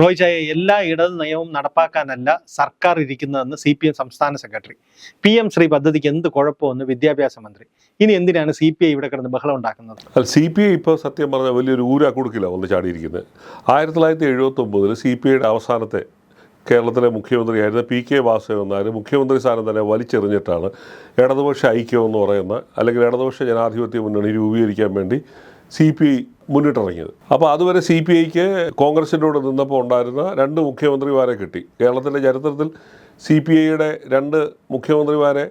റോയ് ചായ എല്ലാ ഇടത് നയവും നടപ്പാക്കാനല്ല സർക്കാർ ഇരിക്കുന്നതെന്ന് സി പി എം സംസ്ഥാന സെക്രട്ടറി. പി എം ശ്രീ പദ്ധതിക്ക് എന്ത് കുഴപ്പമെന്ന് വിദ്യാഭ്യാസ മന്ത്രി. ഇനി എന്തിനാണ് സി പി ഐ ഇവിടെ കിടന്ന് ബഹളം ഉണ്ടാക്കുന്നത്? അല്ല സി പി ഐ ഇപ്പോൾ സത്യം പറഞ്ഞാൽ വലിയൊരു ഊരാ കൊടുക്കില്ല വന്ന് ചാടിയിരിക്കുന്നത് ആയിരത്തി തൊള്ളായിരത്തി എഴുപത്തി ഒമ്പതിൽ സി പി ഐയുടെ അവസാനത്തെ കേരളത്തിലെ മുഖ്യമന്ത്രിയായിരുന്ന പി കെ വാസുദേവൻ നായർ മുഖ്യമന്ത്രി സ്ഥാനം തന്നെ വലിച്ചെറിഞ്ഞിട്ടാണ് ഇടതുപക്ഷ ഐക്യം എന്ന് പറയുന്ന അല്ലെങ്കിൽ ഇടതുപക്ഷ ജനാധിപത്യ മുന്നണി രൂപീകരിക്കാൻ വേണ്ടി സി പി ഐ മുന്നിട്ടിറങ്ങിയത്. അപ്പോൾ അതുവരെ സി പി ഐക്ക് കോൺഗ്രസിന്റെ കൂടെ നിന്നപ്പോൾ ഉണ്ടായിരുന്ന രണ്ട് മുഖ്യമന്ത്രിമാരെ കിട്ടി. കേരളത്തിന്റെ ചരിത്രത്തിൽ സി പി ഐയുടെ രണ്ട് മുഖ്യമന്ത്രിമാരെ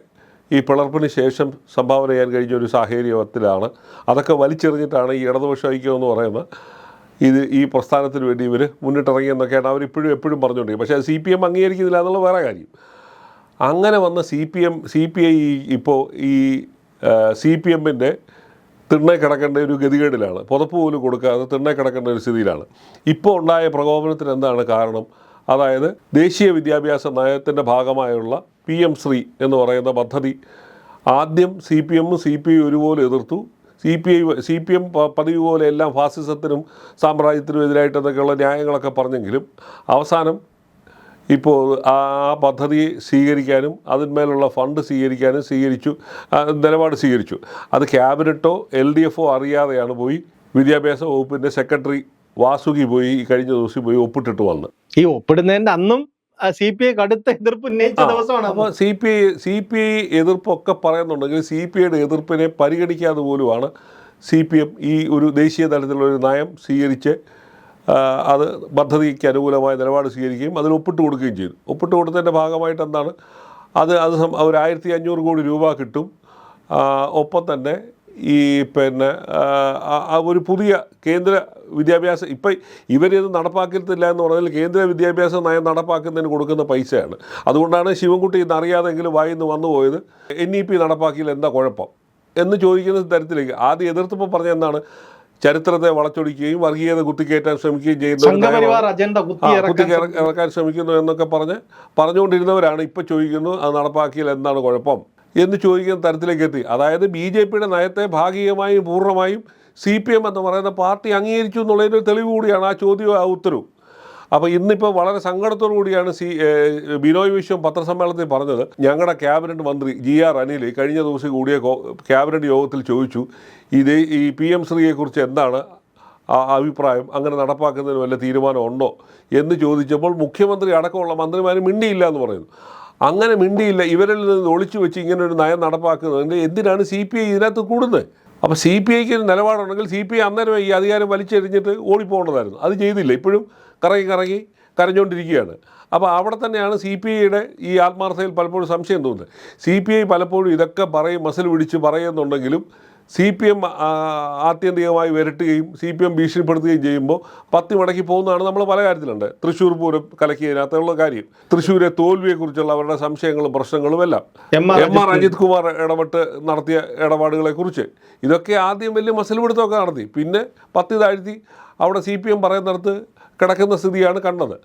ഈ പിളർപ്പിന് ശേഷം സംഭാവന ചെയ്യാൻ കഴിഞ്ഞ ഒരു സാഹചര്യത്തിലാണ്. അതൊക്കെ വലിച്ചെറിഞ്ഞിട്ടാണ് ഈ ഇടതുപക്ഷ ഐക്യം എന്ന് ഇത് ഈ പ്രസ്ഥാനത്തിന് വേണ്ടി ഇവർ മുന്നിട്ടിറങ്ങിയെന്നൊക്കെയാണ് അവർ ഇപ്പോഴും എപ്പോഴും പറഞ്ഞുകൊണ്ടിരിക്കും പക്ഷേ സി പി എം അംഗീകരിക്കുന്നില്ല എന്നുള്ള വേറെ കാര്യം. അങ്ങനെ വന്ന C P M C P I ഇപ്പോൾ ഈ സി പി എമ്മിന്റെ തിണ്ണെ കിടക്കേണ്ട ഒരു ഗതികേടിലാണ്. പുതപ്പ് പോലും കൊടുക്കാതെ തിണ്ണെ കിടക്കേണ്ട ഒരു സ്ഥിതിയിലാണ്. ഇപ്പോൾ ഉണ്ടായ പ്രകോപനത്തിന് എന്താണ് കാരണം? അതായത് ദേശീയ വിദ്യാഭ്യാസ നയത്തിന്റെ ഭാഗമായുള്ള പി എം ശ്രീ എന്ന് പറയുന്ന പദ്ധതി ആദ്യം സി പി എമ്മും സി പി ഐ ഒരുപോലെ എതിർത്തു. C P I C P M പതിവ് പോലെ എല്ലാം ഫാസിസത്തിനും സാമ്രാജ്യത്തിനും എതിരായിട്ടെന്നൊക്കെയുള്ള ന്യായങ്ങളൊക്കെ പറഞ്ഞെങ്കിലും അവസാനം ഇപ്പോൾ ആ പദ്ധതി സ്വീകരിക്കാനും അതിന്മേലുള്ള ഫണ്ട് സ്വീകരിക്കാനും സ്വീകരിച്ചു നിലപാട് സ്വീകരിച്ചു. അത് ക്യാബിനറ്റോ എൽ ഡി എഫോ അറിയാതെയാണ് പോയി. വിദ്യാഭ്യാസ വകുപ്പിന്റെ സെക്രട്ടറി വാസുകി പോയി ഈ കഴിഞ്ഞ ദിവസം പോയി ഒപ്പിട്ടിട്ട് വന്ന്. ഈ ഒപ്പിടുന്നതിന്റെ അന്നും സി പി ഐ കടുത്ത എതിർപ്പ് ഉന്നയിച്ച ദിവസമാണ് അപ്പോൾ C P I C P I എതിർപ്പൊക്കെ പറയുന്നുണ്ടെങ്കിൽ സി പി ഐയുടെ എതിർപ്പിനെ പരിഗണിക്കാതെ പോലുമാണ് സി പി എം ഈ ഒരു ദേശീയ തലത്തിലുള്ള ഒരു നയം സ്വീകരിച്ച് അത് പദ്ധതിക്ക് അനുകൂലമായ നിലപാട് സ്വീകരിക്കുകയും അതിൽ ഒപ്പിട്ട് കൊടുക്കുകയും ചെയ്തു. ഒപ്പിട്ട് കൊടുത്തതിന്റെ ഭാഗമായിട്ട് എന്താണ്? അത് അത് ഒരു ആയിരത്തി അഞ്ഞൂറ് കോടി രൂപ കിട്ടും. ഒപ്പം തന്നെ ഈ പിന്നെ ഒരു പുതിയ കേന്ദ്ര വിദ്യാഭ്യാസ ഇപ്പം ഇവരിത് നടപ്പാക്കത്തില്ല എന്ന് പറഞ്ഞാൽ കേന്ദ്ര വിദ്യാഭ്യാസ നയം നടപ്പാക്കുന്നതിന് കൊടുക്കുന്ന പൈസയാണ്. അതുകൊണ്ടാണ് ശിവൻകുട്ടി ഇന്ന് അറിയാതെങ്കിലും വായിന്ന് വന്നു പോയത്. എൻ ഇ പി നടപ്പാക്കിയില്ല എന്താ കുഴപ്പം? എന്ന് ചോദിക്കുന്ന തരത്തിലേക്ക് ആദ്യം എതിർത്തപ്പോൾ പറഞ്ഞ എന്താണ്? ചരിത്രത്തെ വളച്ചൊടിക്കുകയും വർഗീയത കുത്തിക്കയറ്റാൻ ശ്രമിക്കുകയും ചെയ്യുന്ന ഇറക്കാൻ ശ്രമിക്കുന്നു. എന്നൊക്കെ പറഞ്ഞ് പറഞ്ഞുകൊണ്ടിരുന്നവരാണ് ഇപ്പോൾ ചോദിക്കുന്നു അത് നടപ്പാക്കിയാൽ എന്താണ് കുഴപ്പം എന്ന് ചോദിക്കുന്ന തരത്തിലേക്ക് എത്തി. അതായത് ബി ജെ പിയുടെ നയത്തെ ഭാഗികമായും പൂർണമായും സി പി എം എന്ന് പറയുന്ന പാർട്ടി അംഗീകരിച്ചു എന്നുള്ളതിന്റെ തെളിവ് കൂടിയാണ് ആ ചോദ്യവും ആ ഉത്തരവും. അപ്പോൾ ഇന്നിപ്പോൾ വളരെ സങ്കടത്തോടു കൂടിയാണ് സി ബിനോയ് വിശ്വം പത്രസമ്മേളനത്തിൽ പറഞ്ഞത്. ഞങ്ങളുടെ ക്യാബിനറ്റ് മന്ത്രി ജി ആർ അനിൽ കഴിഞ്ഞ ദിവസം കൂടിയ ക്യാബിനറ്റ് യോഗത്തിൽ ചോദിച്ചു ഇത് ഈ പി എം ശ്രീയെക്കുറിച്ച് എന്താണ് ആ അഭിപ്രായം? അങ്ങനെ നടപ്പാക്കുന്നതിന് വല്ല തീരുമാനമുണ്ടോ എന്ന് ചോദിച്ചപ്പോൾ മുഖ്യമന്ത്രി അടക്കമുള്ള മന്ത്രിമാർ മിണ്ടിയില്ല എന്ന് പറയുന്നു. അങ്ങനെ മിണ്ടിയില്ല ഇവരിൽ നിന്ന് ഒളിച്ചു വെച്ച് ഇങ്ങനെ ഒരു നയം നടപ്പാക്കുന്നത് എന്തിനാണ് സി പി ഐ ഇതിനകത്ത് കൂടുന്നത്? അപ്പോൾ സി പി ഐക്ക് നിലപാടുണ്ടെങ്കിൽ സി പി ഐ അന്നേരം ഈ അധികാരം വലിച്ചെറിഞ്ഞിട്ട് ഓടിപ്പോകേണ്ടതായിരുന്നു. അത് ചെയ്തില്ല. ഇപ്പോഴും കറങ്ങി കറങ്ങി കരഞ്ഞുകൊണ്ടിരിക്കുകയാണ്. അപ്പോൾ അവിടെ തന്നെയാണ് സി പി ഐയുടെ ഈ ആത്മാർത്ഥതയിൽ പലപ്പോഴും സംശയം തോന്നുന്നത്. സി പി ഐ പലപ്പോഴും ഇതൊക്കെ പറയും മസിൽ പിടിച്ച് പറയുന്നുണ്ടെങ്കിലും സി പി എം ആത്യന്തികമായി വരട്ടുകയും സി പി എം ഭീഷണിപ്പെടുത്തുകയും ചെയ്യുമ്പോൾ പത്ത് മടക്കി പോകുന്നതാണ് നമ്മൾ പല കാര്യത്തിലുണ്ട്. തൃശ്ശൂർ പൂരം കലക്കിയതിനകത്തുള്ള കാര്യം തൃശ്ശൂരെ തോൽവിയെക്കുറിച്ചുള്ള അവരുടെ സംശയങ്ങളും പ്രശ്നങ്ങളും എല്ലാം. എം ആർ അജിത് കുമാർ ഇടപെട്ട് നടത്തിയ ഇടപാടുകളെ കുറിച്ച് ഇതൊക്കെ ആദ്യം വലിയ മസിൽ പിടുത്തമൊക്കെ നടത്തി. പിന്നെ പത്ത് താഴ്ത്തി അവിടെ സി പി എം പറയുന്നിടത്ത് കിടക്കുന്ന സ്ഥിതിയാണ് കണ്ടത്.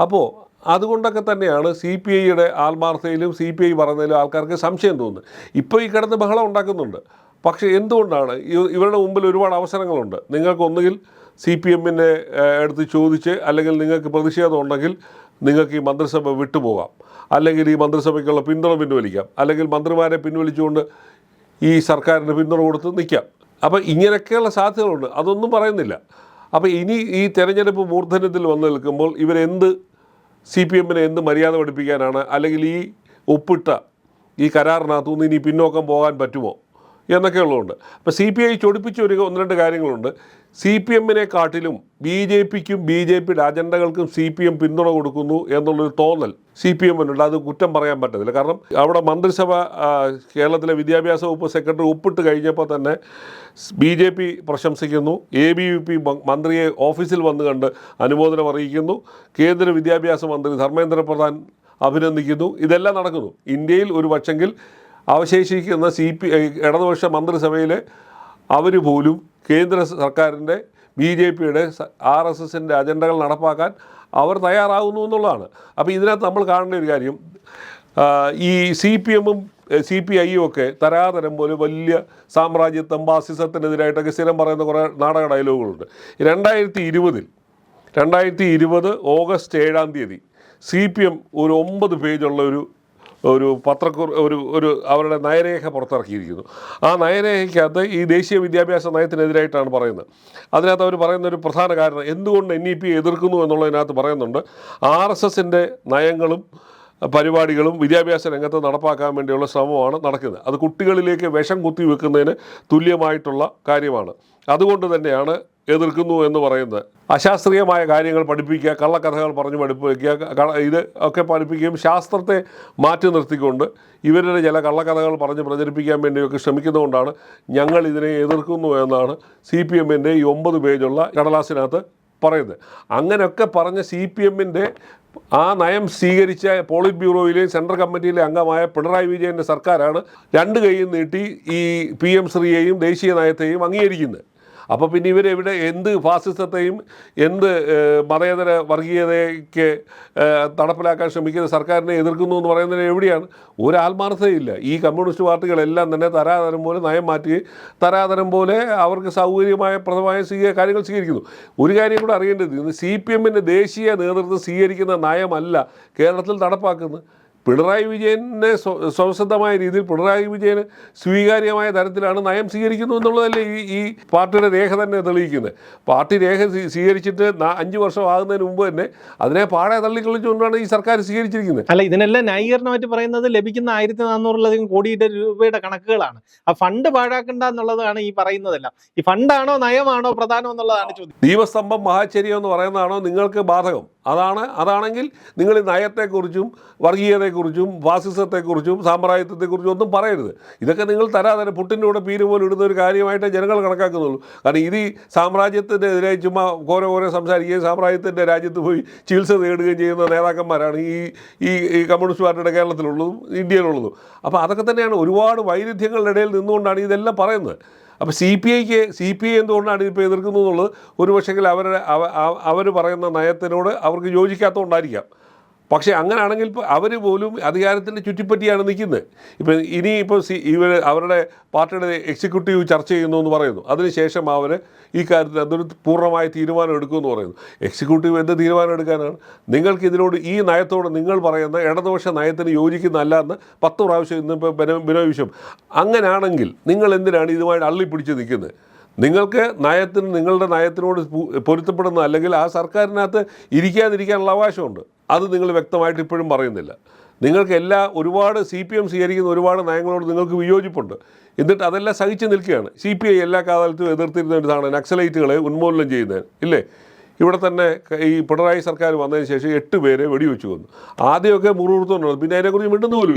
അപ്പോൾ അതുകൊണ്ടൊക്കെ തന്നെയാണ് സി പി ഐയുടെ ആത്മാർത്ഥയിലും സി പി ഐ പറയുന്നതിലും ആൾക്കാർക്ക് സംശയം തോന്നുന്നു ഇപ്പോൾ ഈ കിടന്ന് ബഹളം ഉണ്ടാക്കുന്നുണ്ട്. പക്ഷേ എന്തുകൊണ്ടാണ്? ഇവരുടെ മുമ്പിൽ ഒരുപാട് അവസരങ്ങളുണ്ട്. നിങ്ങൾക്ക് ഒന്നുകിൽ സി പി എമ്മിന്റെ അടുത്ത് ചോദിച്ച് അല്ലെങ്കിൽ നിങ്ങൾക്ക് പ്രതിഷേധം ഉണ്ടെങ്കിൽ നിങ്ങൾക്ക് ഈ മന്ത്രിസഭ വിട്ടുപോകാം. അല്ലെങ്കിൽ ഈ മന്ത്രിസഭയ്ക്കുള്ള പിന്തുണ പിൻവലിക്കാം. അല്ലെങ്കിൽ മന്ത്രിമാരെ പിൻവലിച്ചുകൊണ്ട് ഈ സർക്കാരിന് പിന്തുണ കൊടുത്ത് നിൽക്കാം. അപ്പോൾ ഇങ്ങനെയൊക്കെയുള്ള സാധ്യതകളുണ്ട്. അതൊന്നും പറയുന്നില്ല. അപ്പോൾ ഇനി ഈ തെരഞ്ഞെടുപ്പ് മൂർധന്യത്തിൽ വന്ന് നിൽക്കുമ്പോൾ ഇവരെന്ത് സി പി എമ്മിനെ എന്ത് മര്യാദ പഠിപ്പിക്കാനാണ്? അല്ലെങ്കിൽ ഈ ഒപ്പിട്ട ഈ കരാറിനകത്തുനിന്ന് ഇനി പിന്നോക്കം പോകാൻ പറ്റുമോ? എന്നൊക്കെ ഉള്ളതുകൊണ്ട്. അപ്പോൾ സി പി ഐ ചൊടിപ്പിച്ച ഒരു ഒന്ന് രണ്ട് കാര്യങ്ങളുണ്ട്. സി പി എമ്മിനെ കാട്ടിലും ബി ജെ പിക്കും ബി ജെ പിയുടെ അജണ്ടകൾക്കും സി പി എം പിന്തുണ കൊടുക്കുന്നു എന്നുള്ളൊരു തോന്നൽ സി പി എമ്മിനുണ്ട്. അത് കുറ്റം പറയാൻ പറ്റത്തില്ല. കാരണം അവിടെ മന്ത്രിസഭ കേരളത്തിലെ വിദ്യാഭ്യാസ വകുപ്പ് സെക്രട്ടറി ഒപ്പിട്ട് കഴിഞ്ഞപ്പോൾ തന്നെ ബി ജെ പി പ്രശംസിക്കുന്നു. എ ബി വി പി മന്ത്രിയെ ഓഫീസിൽ വന്നു കണ്ട് അനുമോദനം അറിയിക്കുന്നു. കേന്ദ്ര വിദ്യാഭ്യാസ മന്ത്രി ധർമ്മേന്ദ്ര പ്രധാൻ അഭിനന്ദിക്കുന്നു. ഇതെല്ലാം നടക്കുന്നു. ഇന്ത്യയിൽ ഒരു പക്ഷെങ്കിൽ അവശേഷിക്കുന്ന സി പി ഇടതുപക്ഷ മന്ത്രിസഭയിലെ അവർ പോലും കേന്ദ്ര സർക്കാരിന്റെ ബി ജെ പിയുടെ ആർ എസ് എസിന്റെ അജണ്ടകൾ നടപ്പാക്കാൻ അവർ തയ്യാറാകുന്നു എന്നുള്ളതാണ്. അപ്പോൾ ഇതിനകത്ത് നമ്മൾ കാണേണ്ട ഒരു കാര്യം ഈ സി പി എമ്മും സി പി ഐയും ഒക്കെ തരാതരം പോലെ വലിയ സാമ്രാജ്യത്വം ഫാസിസത്തിനെതിരായിട്ടൊക്കെ സ്ഥിരം പറയുന്ന കുറേ നാടക ഡയലോഗുകളുണ്ട്. രണ്ടായിരത്തി ഇരുപതിൽ രണ്ടായിരത്തി ഇരുപത് ഓഗസ്റ്റ് ഏഴാം തീയതി സി പി എം ഒരു ഒമ്പത് പേജുള്ള ഒരു ഒരു പത്രക്കുർ ഒരു ഒരു അവരുടെ നയരേഖ പുറത്തിറക്കിയിരിക്കുന്നു. ആ നയരേഖയ്ക്കകത്ത് ഈ ദേശീയ വിദ്യാഭ്യാസ നയത്തിനെതിരായിട്ടാണ് പറയുന്നത്. അതിനകത്ത് അവർ പറയുന്ന ഒരു പ്രധാന കാരണം എന്തുകൊണ്ട് എൻ ഇ പി എതിർക്കുന്നു എന്നുള്ളതിനകത്ത് പറയുന്നുണ്ട്. ആർ എസ് എസിന്റെ നയങ്ങളും പരിപാടികളും വിദ്യാഭ്യാസ രംഗത്ത് നടപ്പാക്കാൻ വേണ്ടിയുള്ള ശ്രമമാണ് നടക്കുന്നത്. അത് കുട്ടികളിലേക്ക് വിഷം കുത്തി വെക്കുന്നതിന് തുല്യമായിട്ടുള്ള കാര്യമാണ്. അതുകൊണ്ട് തന്നെയാണ് എതിർക്കുന്നു എന്ന് പറയുന്നത്. അശാസ്ത്രീയമായ കാര്യങ്ങൾ പഠിപ്പിക്കുക കള്ളക്കഥകൾ പറഞ്ഞ് പഠിപ്പിക്കുക ഇത് ഒക്കെ പഠിപ്പിക്കുകയും ശാസ്ത്രത്തെ മാറ്റി നിർത്തിക്കൊണ്ട് ഇവരുടെ ചില കള്ളക്കഥകൾ പറഞ്ഞ് പ്രചരിപ്പിക്കാൻ വേണ്ടിയൊക്കെ ശ്രമിക്കുന്നതുകൊണ്ടാണ് ഞങ്ങൾ ഇതിനെ എതിർക്കുന്നു എന്നാണ് സി പി എമ്മിന്റെ ഈ ഒമ്പത് പേജുള്ള കടലാസിനകത്ത് പറയുന്നത്. അങ്ങനെയൊക്കെ പറഞ്ഞ സി പി എമ്മിന്റെ ആ നയം സ്വീകരിച്ച പോളിറ്റ് ബ്യൂറോയിലെയും സെൻട്രൽ കമ്മിറ്റിയിലെ അംഗമായ പിണറായി വിജയന്റെ സർക്കാരാണ് രണ്ട് കൈയും നീട്ടി ഈ പി എം ശ്രീയെയും ദേശീയ നയത്തെയും അംഗീകരിക്കുന്നത്. അപ്പോൾ പിന്നെ ഇവരെവിടെ എന്ത് ഫാസിസത്തെയും എന്ത് മതേതര വർഗീയതയ്ക്ക് നടപ്പിലാക്കാൻ ശ്രമിക്കുന്ന സർക്കാരിനെ എതിർക്കുന്നു എന്ന് പറയുന്നതിന് എവിടെയാണ്? ഒരു ആത്മാർത്ഥതയില്ല ഈ കമ്മ്യൂണിസ്റ്റ് പാർട്ടികളെല്ലാം തന്നെ തരാതരം പോലെ നയം മാറ്റി തരാതരം പോലെ അവർക്ക് സൗകര്യമായ പ്രദമായ സ്വീക കാര്യങ്ങൾ സ്വീകരിക്കുന്നു. ഒരു കാര്യം കൂടെ അറിയേണ്ടത് ഇന്ന് സി പി എമ്മിന്റെ ദേശീയ നേതൃത്വം സ്വീകരിക്കുന്ന നയമല്ല കേരളത്തിൽ നടപ്പാക്കുന്നത്. പിണറായി വിജയനെ സ്വ- സ്വതസിദ്ധമായ രീതിയിൽ പിണറായി വിജയന് സ്വീകാര്യമായ തരത്തിലാണ് നയം സ്വീകരിക്കുന്നു എന്നുള്ളതല്ലേ ഈ ഈ പാർട്ടിയുടെ രേഖ തന്നെ തെളിയിക്കുന്നത്. പാർട്ടി രേഖ സ്വീകരിച്ചിട്ട് അഞ്ച് വർഷം ആകുന്നതിന് മുമ്പ് തന്നെ അതിനെ പാടെ തള്ളിക്കളിച്ചുകൊണ്ടാണ് ഈ സർക്കാർ സ്വീകരിച്ചിരിക്കുന്നത്. അല്ല ഇതിനെല്ലാം ന്യായീകരണമായിട്ട് പറയുന്നത് ലഭിക്കുന്ന ആയിരത്തി നാനൂറിലധികം കോടിയുടെ രൂപയുടെ കണക്കുകളാണ്. ആ ഫണ്ട് പാഴാക്കണ്ട എന്നുള്ളതാണ് ഈ പറയുന്നതെല്ലാം. ഈ ഫണ്ടാണോ നയമാണോ പ്രധാനം എന്നുള്ളതാണ് ചോദ്യം. ദീപസ്തംഭം മഹാചര്യം എന്ന് പറയുന്നതാണോ നിങ്ങൾക്ക് ബാധകം? അതാണ് അതാണെങ്കിൽ നിങ്ങൾ നയത്തെക്കുറിച്ചും വർഗീയതയെക്കുറിച്ചും ഫാസിസത്തെക്കുറിച്ചും സാമ്പ്രായത്വത്തെക്കുറിച്ചും ഒന്നും പറയരുത്. ഇതൊക്കെ നിങ്ങൾ തരാതെ പുട്ടിന്റെ കൂടെ പീര് പോലും ഇടുന്ന ഒരു കാര്യമായിട്ട് ജനങ്ങൾ കണക്കാക്കുന്നുള്ളൂ. കാരണം ഇത് സാമ്രാജ്യത്തിന്റെ എതിരെ ചുമ്മാ ഓരോ ഓരോ സംസാരിക്കുകയും സാമ്രാജ്യത്തിന്റെ രാജ്യത്ത് പോയി ചികിത്സ നേടുകയും ചെയ്യുന്ന നേതാക്കന്മാരാണ് ഈ ഈ കമ്മ്യൂണിസ്റ്റ് പാർട്ടിയുടെ കേരളത്തിലുള്ളതും ഇന്ത്യയിലുള്ളതും. അപ്പോൾ അതൊക്കെ തന്നെയാണ് ഒരുപാട് വൈരുദ്ധ്യങ്ങളുടെ ഇടയിൽ നിന്നുകൊണ്ടാണ് ഇതെല്ലാം പറയുന്നത്. അപ്പോൾ സി പി ഐക്ക് സി പി ഐ എന്തുകൊണ്ടാണ് ഇപ്പോൾ എതിർക്കുന്നത് എന്നുള്ളത് ഒരു പക്ഷെങ്കിൽ അവരുടെ അവർ പറയുന്ന നയത്തിനോട് അവർക്ക് യോജിക്കാത്തതുകൊണ്ടായിരിക്കാം. പക്ഷേ അങ്ങനെയാണെങ്കിൽ അവർ പോലും അധികാരത്തിന്റെ ചുറ്റിപ്പറ്റിയാണ് നിൽക്കുന്നത്. ഇപ്പം ഇനി ഇപ്പോൾ സി ഇവർ അവരുടെ പാർട്ടിയുടെ എക്സിക്യൂട്ടീവ് ചർച്ച ചെയ്യുന്നു എന്ന് പറയുന്നു അതിനുശേഷം അവർ ഈ കാര്യത്തിൽ അതൊരു പൂർണമായ തീരുമാനം എടുക്കുമെന്ന് പറയുന്നു. എക്സിക്യൂട്ടീവ് എന്ത് തീരുമാനം എടുക്കാനാണ്? നിങ്ങൾക്ക് ഇതിനോട് ഈ നയത്തോട് നിങ്ങൾ പറയുന്ന ഇടതുപക്ഷ നയത്തിന് യോജിക്കുന്നതല്ല എന്ന് പത്ത് പ്രാവശ്യം ഇന്നിപ്പോൾ ബിനോ ബിനോയ് വിശ്വം അങ്ങനെയാണെങ്കിൽ നിങ്ങൾ എന്തിനാണ് ഇതുമായിട്ട് അള്ളിപ്പിടിച്ച് നിൽക്കുന്നത്? നിങ്ങൾക്ക് നയത്തിന് നിങ്ങളുടെ നയത്തിനോട് പൊരുത്തപ്പെടുന്ന അല്ലെങ്കിൽ ആ സർക്കാരിനകത്ത് ഇരിക്കാതിരിക്കാനുള്ള അവകാശമുണ്ട്. അത് നിങ്ങൾ വ്യക്തമായിട്ട് ഇപ്പോഴും പറയുന്നില്ല. നിങ്ങൾക്ക് എല്ലാ ഒരുപാട് സി പി എം സ്വീകരിക്കുന്ന ഒരുപാട് നയങ്ങളോട് നിങ്ങൾക്ക് വിയോജിപ്പുണ്ട്. എന്നിട്ട് അതെല്ലാം സഹിച്ച് നിൽക്കുകയാണ്. സി പി ഐ എല്ലാ കാലത്തും എതിർത്തിരുന്ന ഇതാണ് നക്സലൈറ്റുകളെ ഉന്മൂലനം ചെയ്യുന്നത് ഇല്ലേ? ഇവിടെ തന്നെ ഈ പിണറായി സർക്കാർ വന്നതിന് ശേഷം എട്ട് പേരെ വെടിവെച്ചു കൊന്നു. ആദ്യമൊക്കെ മുറിവുറുത്തുകൊണ്ടു പിന്നെ അതിനെക്കുറിച്ച് മിണ്ടുന്ന പോലും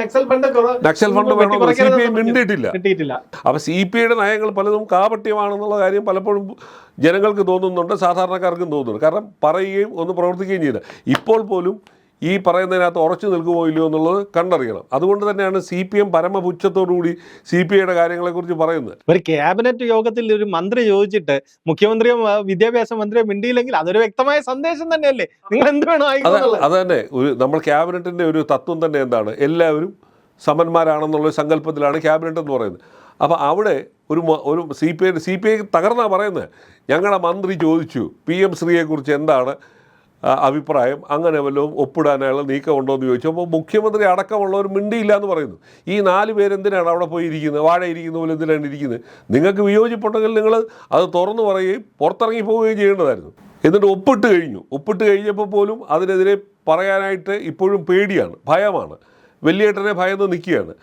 നക്സൽ ഫണ്ട് വേണമെന്ന് സി പി ഐ മിണ്ടിയിട്ടില്ല. അപ്പൊ സി പി ഐയുടെ നയങ്ങൾ പലതും കാപട്യമാണെന്നുള്ള കാര്യം പലപ്പോഴും ജനങ്ങൾക്ക് തോന്നുന്നുണ്ട് സാധാരണക്കാർക്കും തോന്നുന്നുണ്ട്. കാരണം പറയുകയും ഒന്ന് പ്രവർത്തിക്കുകയും ചെയ്യുന്നത് ഇപ്പോൾ പോലും ഈ പറയുന്നതിനകത്ത് ഉറച്ചു നിൽക്കുമോ ഇല്ലയോ എന്നുള്ളത് കണ്ടറിയണം. അതുകൊണ്ട് തന്നെയാണ് സി പി എം പരമപുച്ഛത്തോടുകൂടി സി പി ഐയുടെ കാര്യങ്ങളെക്കുറിച്ച് പറയുന്നത്. ഒരു ക്യാബിനറ്റ് യോഗത്തിൽ ഒരു മന്ത്രി ചോദിച്ചിട്ട് മുഖ്യമന്ത്രിയോ വിദ്യാഭ്യാസ മന്ത്രിയോ മിണ്ടിയില്ലെങ്കിൽ അതൊരു വ്യക്തമായ സന്ദേശം തന്നെയല്ലേ? നിങ്ങൾ എന്ത് വേണോ അത് തന്നെ. ഒരു നമ്മൾ ക്യാബിനറ്റിന്റെ ഒരു തത്വം തന്നെ എന്താണ്? എല്ലാവരും സമന്മാരാണെന്നുള്ള ഒരു സങ്കല്പത്തിലാണ് ക്യാബിനറ്റ് എന്ന് പറയുന്നത്. അപ്പോൾ അവിടെ ഒരു ഒരു C P I C P I തകർന്നാണ് പറയുന്നത്. ഞങ്ങളുടെ മന്ത്രി ചോദിച്ചു പി എം ശ്രീയെക്കുറിച്ച് എന്താണ് അഭിപ്രായം അങ്ങനെ വല്ലതും ഒപ്പിടാനുള്ള നീക്കമുണ്ടോ എന്ന് ചോദിച്ചു അപ്പോൾ മുഖ്യമന്ത്രി അടക്കമുള്ളവർ മിണ്ടിയില്ല എന്ന് പറയുന്നു. ഈ നാല് പേരെന്തിനാണ് അവിടെ പോയി ഇരിക്കുന്നത്? വാഴ ഇരിക്കുന്ന പോലെ എന്തിനാണ് ഇരിക്കുന്നത്? നിങ്ങൾക്ക് വിയോജിപ്പുണ്ടെങ്കിൽ നിങ്ങൾ അത് തുറന്നു പറയുകയും പുറത്തിറങ്ങി പോവുകയും ചെയ്യേണ്ടതായിരുന്നു. എന്നിട്ട് ഒപ്പിട്ട് കഴിഞ്ഞു. ഒപ്പിട്ട് കഴിഞ്ഞപ്പോൾ പോലും അതിനെതിരെ പറയാനായിട്ട് ഇപ്പോഴും പേടിയാണ് ഭയമാണ്. വലിയേട്ടനെ ഭയന്ന് നിൽക്കുകയാണ്.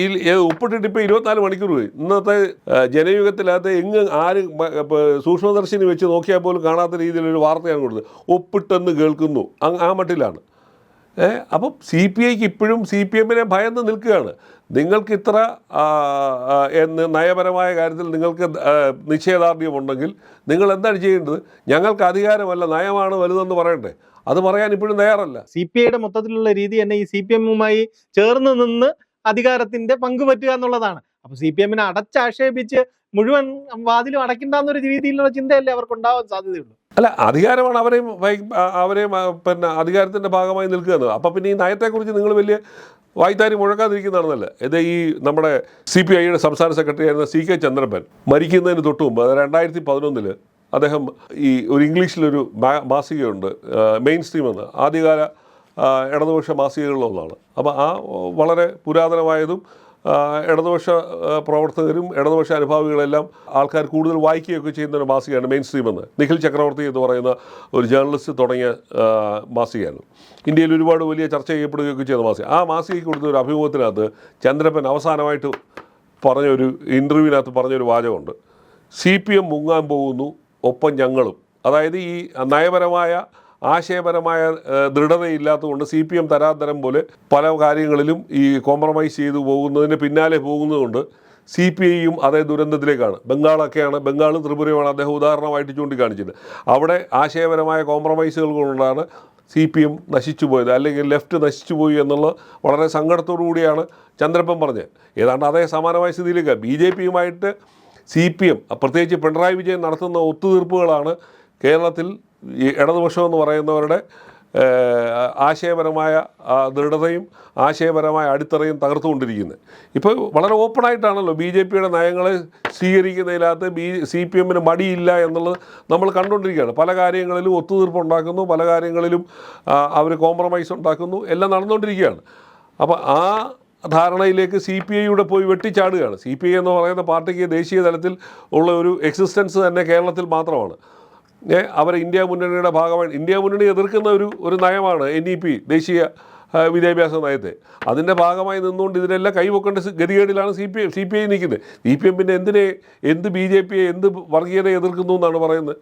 ഈ ഒപ്പിട്ടിട്ട് ഇപ്പോൾ ഇരുപത്തിനാല് മണിക്കൂർ പോയി. ഇന്നത്തെ ജനയുഗത്തിനകത്ത് എങ്ങ് ആര് സൂക്ഷ്മദർശിനി വെച്ച് നോക്കിയാൽ പോലും കാണാത്ത രീതിയിലൊരു വാർത്തയാണ് കൊടുത്തത്. ഒപ്പിട്ടെന്ന് കേൾക്കുന്നു. ആ മട്ടിലാണ്. അപ്പം സി പി ഐക്ക് ഇപ്പോഴും സി പി എമ്മിനെ ഭയന്ന് നിൽക്കുകയാണ്. നിങ്ങൾക്ക് ഇത്ര എന്ന് നയപരമായ കാര്യത്തിൽ നിങ്ങൾക്ക് നിശ്ചയദാർഢ്യമുണ്ടെങ്കിൽ നിങ്ങൾ എന്താണ് ചെയ്യേണ്ടത്? ഞങ്ങൾക്ക് അധികാരമല്ല നയമാണ് വലുതെന്ന് പറയണ്ടേ? അത് പറയാൻ ഇപ്പോഴും തയ്യാറല്ല. സി പി ഐയുടെ മൊത്തത്തിലുള്ള രീതി തന്നെ ഈ സി പി എമ്മുമായി ചേർന്ന് നിന്ന് അധികാരത്തിന്റെ പങ്ക് പറ്റുക എന്നുള്ളതാണ്. അപ്പൊ സി പി എമ്മിനെ അടച്ചാക്ഷേപിച്ച് മുഴുവൻ വാതിലും അടയ്ക്കണ്ടെന്നൊരു രീതിയിലുള്ള ചിന്തയല്ലേ അവർക്ക് ഉണ്ടാവാൻ സാധ്യതയുള്ളൂ. അല്ല അധികാരമാണ് അവരെയും അവരെയും പിന്നെ അധികാരത്തിന്റെ ഭാഗമായി നിൽക്കുന്നത് അപ്പം പിന്നെ ഈ നയത്തെക്കുറിച്ച് നിങ്ങൾ വലിയ വായ്ത്താരി മുഴക്കാതിരിക്കുന്നതാണെന്നല്ല? ഇത് ഈ നമ്മുടെ സി പി ഐയുടെ സംസ്ഥാന സെക്രട്ടറി ആയിരുന്ന സി കെ ചന്ദ്രപ്പൻ മരിക്കുന്നതിന് തൊട്ട് മുമ്പ് രണ്ടായിരത്തി പതിനൊന്നിൽ അദ്ദേഹം ഈ ഒരു ഇംഗ്ലീഷിലൊരു മാസികയുണ്ട് മെയിൻ സ്ട്രീം എന്ന് ആദ്യകാല ഇടതുപക്ഷ മാസികകളിലൊന്നാണ്. അപ്പോൾ ആ വളരെ പുരാതനമായതും ഇടതുപക്ഷ പ്രവർത്തകരും ഇടതുപക്ഷ അനുഭാവികളെല്ലാം ആൾക്കാർ കൂടുതൽ വായിക്കുകയൊക്കെ ചെയ്യുന്ന ഒരു മാസികയാണ് മെയിൻ സ്ട്രീം എന്ന് നിഖിൽ ചക്രവർത്തി എന്ന് പറയുന്ന ഒരു ജേർണലിസ്റ്റ് തുടങ്ങിയ മാസികയാണ്. ഇന്ത്യയിൽ ഒരുപാട് വലിയ ചർച്ച ചെയ്യപ്പെടുകയൊക്കെ ചെയ്യുന്ന മാസിക. ആ മാസികയ്ക്ക് കൊടുത്ത ഒരു അഭിമുഖത്തിനകത്ത് ചന്ദ്രപ്പൻ അവസാനമായിട്ട് പറഞ്ഞൊരു ഇന്റർവ്യൂവിനകത്ത് പറഞ്ഞൊരു വാചകമുണ്ട്. സി പി എം മുങ്ങാൻ പോകുന്നു ഒപ്പം ഞങ്ങളും. അതായത് ഈ നയപരമായ ആശയപരമായ ദൃഢതയില്ലാത്തതുകൊണ്ട് സി പി എം തരാതരം പോലെ പല കാര്യങ്ങളിലും ഈ കോംപ്രമൈസ് ചെയ്തു പോകുന്നതിന് പിന്നാലെ പോകുന്നതുകൊണ്ട് സി പി ഐയും അതേ ദുരന്തത്തിലേക്കാണ്. ബംഗാളൊക്കെയാണ് ബംഗാളും ത്രിപുരയുമാണ് അദ്ദേഹം ഉദാഹരണമായിട്ട് ചൂണ്ടിക്കാണിച്ചത്. അവിടെ ആശയപരമായ കോംപ്രമൈസുകൾ കൊണ്ടാണ് സി പി എം നശിച്ചു പോയത് അല്ലെങ്കിൽ ലെഫ്റ്റ് നശിച്ചു പോയി എന്നുള്ള വളരെ സങ്കടത്തോടു കൂടിയാണ് ചന്ദ്രപ്പൻ പറഞ്ഞത്. ഏതാണ്ട് അതേ സമാനമായ സ്ഥിതിയിലേക്ക്. ബി ജെ പിയുമായിട്ട് സി പി എം പ്രത്യേകിച്ച് പിണറായി വിജയൻ നടത്തുന്ന ഒത്തുതീർപ്പുകളാണ് കേരളത്തിൽ ഇടതുപക്ഷം എന്ന് പറയുന്നവരുടെ ആശയപരമായ ദൃഢതയും ആശയപരമായ അടിത്തറയും തകർത്തുകൊണ്ടിരിക്കുന്നത്. ഇപ്പോൾ വളരെ ഓപ്പണായിട്ടാണല്ലോ ബി ജെ പിയുടെ നയങ്ങളെ സ്വീകരിക്കുന്നതിനകത്ത് ബി സി പി എമ്മിന് മടിയില്ല എന്നുള്ളത് നമ്മൾ കണ്ടുകൊണ്ടിരിക്കുകയാണ്. പല കാര്യങ്ങളിലും ഒത്തുതീർപ്പ് ഉണ്ടാക്കുന്നു പല കാര്യങ്ങളിലും അവർ കോംപ്രമൈസ് ഉണ്ടാക്കുന്നു എല്ലാം നടന്നുകൊണ്ടിരിക്കുകയാണ്. അപ്പോൾ ആ ധാരണയിലേക്ക് സി പി ഐയുടെ പോയി വെട്ടിച്ചാടുകയാണ്. സി പി ഐ എന്ന് പറയുന്ന പാർട്ടിക്ക് ദേശീയ തലത്തിൽ ഉള്ള ഒരു എക്സിസ്റ്റൻസ് തന്നെ കേരളത്തിൽ മാത്രമാണ്. അവർ ഇന്ത്യ മുന്നണിയുടെ ഭാഗമായി ഇന്ത്യ മുന്നണി എതിർക്കുന്ന ഒരു ഒരു നയമാണ് എൻ ഇ പി ദേശീയ വിദ്യാഭ്യാസ നയത്തെ. അതിന്റെ ഭാഗമായി നിന്നുകൊണ്ട് ഇതിനെല്ലാം കൈവക്കേണ്ട ഗതികേടിലാണ് C P I C P I നിൽക്കുന്നത്. സി പി എം പിന്നെ എന്തിനെ എന്ത് ബി ജെ പിയെ എന്ത് വർഗീയത എതിർക്കുന്നു എന്നാണ് പറയുന്നത്.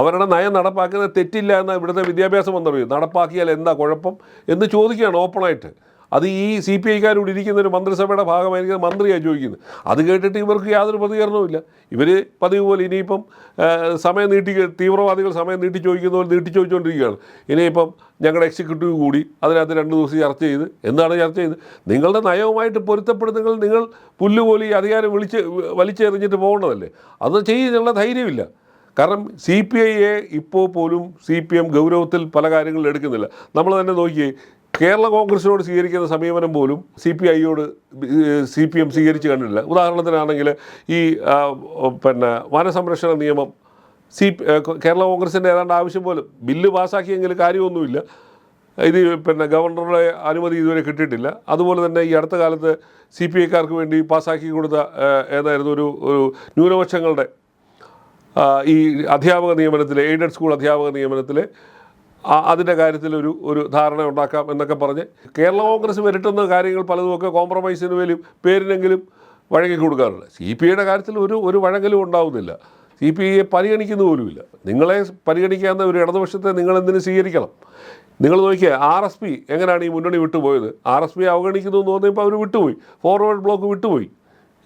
അവരുടെ നയം നടപ്പാക്കുന്നത് തെറ്റില്ല എന്ന ഇവിടുത്തെ വിദ്യാഭ്യാസ മന്ത്രി നടപ്പാക്കിയാൽ എന്താ കുഴപ്പം എന്ന് ചോദിക്കുകയാണ് ഓപ്പണായിട്ട് അത് ഈ സി പി ഐക്കാരോട് ഇരിക്കുന്ന ഒരു മന്ത്രിസഭയുടെ ഭാഗമായിരിക്കും മന്ത്രിയാണ് ചോദിക്കുന്നത്. അത് കേട്ടിട്ട് ഇവർക്ക് യാതൊരു പ്രതികരണവുമില്ല. ഇവർ പതിവ് പോലെ ഇനിയിപ്പം സമയം നീട്ടി തീവ്രവാദികൾ സമയം നീട്ടി ചോദിക്കുന്ന പോലെ നീട്ടി ചോദിച്ചുകൊണ്ടിരിക്കുകയാണ് ഇനിയിപ്പം ഞങ്ങളുടെ എക്സിക്യൂട്ടീവ് കൂടി അതിനകത്ത് രണ്ട് ദിവസം ചർച്ച ചെയ്ത് എന്താണ് ചർച്ച ചെയ്ത്. നിങ്ങളുടെ നയവുമായിട്ട് പൊരുത്തപ്പെടുന്നെങ്കിൽ നിങ്ങൾ പുല്ലുപോലെ അധികാരം വിളിച്ച് വലിച്ചെറിഞ്ഞിട്ട് പോകേണ്ടതല്ലേ? അത് ചെയ്യാനുള്ള ധൈര്യമില്ല. കാരണം സി പി ഐയെ ഇപ്പോൾ പോലും സി പി എം ഗൗരവത്തിൽ പല കാര്യങ്ങളും എടുക്കുന്നില്ല. നമ്മൾ തന്നെ നോക്കിയേ കേരള കോൺഗ്രസിനോട് സ്വീകരിക്കുന്ന സമീപനം പോലും സി പി ഐയോട് സി പി എം സ്വീകരിച്ച് കണ്ടിട്ടില്ല. ഉദാഹരണത്തിനാണെങ്കിൽ ഈ പിന്നെ വനസംരക്ഷണ നിയമം സി കേരള കോൺഗ്രസിന്റെ ഏതാണ്ട് ആവശ്യം പോലും ബില്ല് പാസ്സാക്കിയെങ്കിൽ കാര്യമൊന്നുമില്ല. ഇത് പിന്നെ ഗവർണറുടെ അനുമതി ഇതുവരെ കിട്ടിയിട്ടില്ല. അതുപോലെ തന്നെ ഈ അടുത്ത കാലത്ത് സി പി ഐക്കാർക്ക് വേണ്ടി പാസ്സാക്കി കൊടുത്ത ഏതായിരുന്നു ഒരു ഒരു ന്യൂനപക്ഷങ്ങളുടെ ഈ അധ്യാപക നിയമനത്തിലെ എയ്ഡഡ് സ്കൂൾ അധ്യാപക നിയമനത്തിലെ അതിന്റെ കാര്യത്തിൽ ഒരു ഒരു ധാരണ ഉണ്ടാക്കാം എന്നൊക്കെ പറഞ്ഞ് കേരള കോൺഗ്രസ് വരട്ടുന്ന കാര്യങ്ങൾ പലതുമൊക്കെ കോംപ്രമൈസിന് വേലും പേരിനെങ്കിലും വഴങ്ങി കൊടുക്കാറുണ്ട്. സി പി ഐയുടെ കാര്യത്തിൽ ഒരു ഒരു വഴങ്ങലും ഉണ്ടാവുന്നില്ല. സി പി ഐയെ പരിഗണിക്കുന്ന പോലുമില്ല. നിങ്ങളെ പരിഗണിക്കാവുന്ന ഒരു ഇടതുപക്ഷത്തെ നിങ്ങൾ എന്തിനു സ്വീകരിക്കണം? നിങ്ങൾ നോക്കിയാൽ ആർ എസ് പി എങ്ങനെയാണ് ഈ മുന്നണി വിട്ടുപോയത്? ആർ എസ് പി അവഗണിക്കുന്നു എന്ന് പറഞ്ഞപ്പോൾ അവർ വിട്ടുപോയി. ഫോർവേഡ് ബ്ലോക്ക് വിട്ടുപോയി.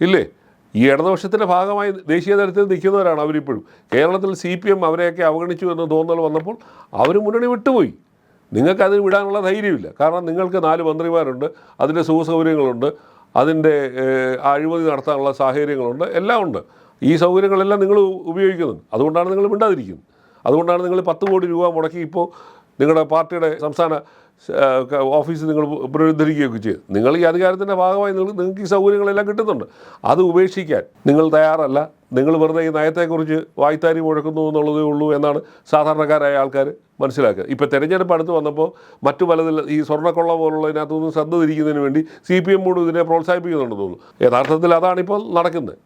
ഇല്ലേ? ഈ ഇടതുപക്ഷത്തിന്റെ ഭാഗമായി ദേശീയ തലത്തിൽ നിൽക്കുന്നവരാണ് അവരിപ്പോഴും. കേരളത്തിൽ സി പി എം അവരെയൊക്കെ അവഗണിച്ചു എന്ന് തോന്നൽ വന്നപ്പോൾ അവർ മുന്നണി വിട്ടുപോയി. നിങ്ങൾക്കത് വിടാനുള്ള ധൈര്യമില്ല. കാരണം നിങ്ങൾക്ക് നാല് മന്ത്രിമാരുണ്ട് അതിന്റെ സുഖസൗകര്യങ്ങളുണ്ട് അതിന്റെ അഴിമതി നടത്താനുള്ള സാഹചര്യങ്ങളുണ്ട് എല്ലാം ഉണ്ട് ഈ സൗകര്യങ്ങളെല്ലാം നിങ്ങൾ ഉപയോഗിക്കുന്നുണ്ട്. അതുകൊണ്ടാണ് നിങ്ങൾ മിണ്ടാതിരിക്കുന്നത്. അതുകൊണ്ടാണ് നിങ്ങൾ പത്ത് കോടി രൂപ മുടക്കി ഇപ്പോൾ നിങ്ങളുടെ പാർട്ടിയുടെ സംസ്ഥാന ഓഫീസ് നിങ്ങൾ പുനരുദ്ധരിക്കുകയൊക്കെ ചെയ്തു നിങ്ങൾ ഈ അധികാരത്തിന്റെ ഭാഗമായി നിങ്ങൾ നിങ്ങൾക്ക് ഈ സൗകര്യങ്ങളെല്ലാം കിട്ടുന്നുണ്ട്. അത് ഉപേക്ഷിക്കാൻ നിങ്ങൾ തയ്യാറല്ല. നിങ്ങൾ വെറുതെ ഈ നയത്തെക്കുറിച്ച് വായ്ത്താരി മുഴക്കുന്നു എന്നുള്ളതേ ഉള്ളൂ എന്നാണ് സാധാരണക്കാരായ ആൾക്കാർ മനസ്സിലാക്കുക. ഇപ്പോൾ തെരഞ്ഞെടുപ്പ് അടുത്ത് വന്നപ്പോൾ മറ്റു പലതിൽ ഈ സ്വർണക്കൊള്ള പോലുള്ളതിനകത്തുനിന്ന് ശ്രദ്ധ തിരിക്കുന്നതിന് വേണ്ടി സി പി എം ഇതിനെ പ്രോത്സാഹിപ്പിക്കുന്നുണ്ടെന്ന് തോന്നുന്നു. യഥാർത്ഥത്തിൽ അതാണിപ്പോൾ നടക്കുന്നത്.